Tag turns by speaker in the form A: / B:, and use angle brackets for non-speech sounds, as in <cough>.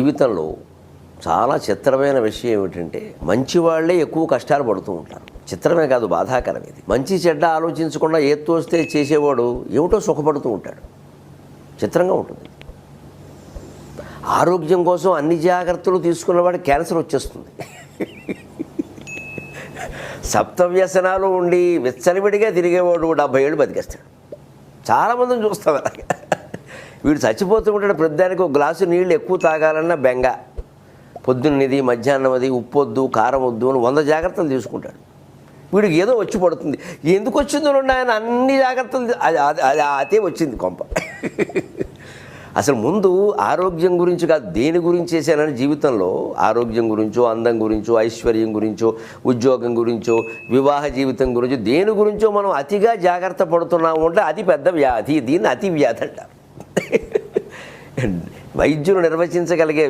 A: జీవితంలో చాలా చిత్రమైన విషయం ఏమిటంటే మంచి వాళ్ళే ఎక్కువ కష్టాలు పడుతూ ఉంటారు. చిత్రమే కాదు బాధాకరం ఇది. మంచి చెడ్డ ఆలోచించకుండా ఏ తోస్తే చేసేవాడు ఏమిటో సుఖపడుతూ ఉంటాడు. చిత్రంగా ఉంటుంది. ఆరోగ్యం కోసం అన్ని జాగ్రత్తలు తీసుకున్నవాడు క్యాన్సర్ వచ్చేస్తుంది. సప్త వ్యసనాలు ఉండి విచ్చలవిడిగా తిరిగేవాడు డెబ్బై ఏళ్ళు బతికేస్తాడు. చాలామందిని చూస్తాం అలాగే. వీడు చచ్చిపోతూ ఉంటాడు ప్రతిదానికి ఒక గ్లాసు నీళ్ళు ఎక్కువ తాగాలన్న బెంగ. పొద్దున్నది మధ్యాహ్నం అది ఉప్పు వద్దు కారం వద్దు అని వంద జాగ్రత్తలు తీసుకుంటాడు. వీడికి ఏదో వచ్చి పడుతుంది. ఎందుకు వచ్చిందో ఆయన అన్ని జాగ్రత్తలు అది అది- అది అదే వచ్చింది కొంప. అసలు ముందు ఆరోగ్యం గురించి కాదు దేని గురించి చేశానని జీవితంలో ఆరోగ్యం గురించో అందం గురించో ఐశ్వర్యం గురించో ఉద్యోగం గురించో వివాహ జీవితం గురించో దేని గురించో మనం అతిగా జాగ్రత్త పడుతున్నాము అంటే అది పెద్ద వ్యాధి దీన్ని అతి వ్యాధి అంటారు. <laughs> వైద్యులు నిర్వచించగలిగే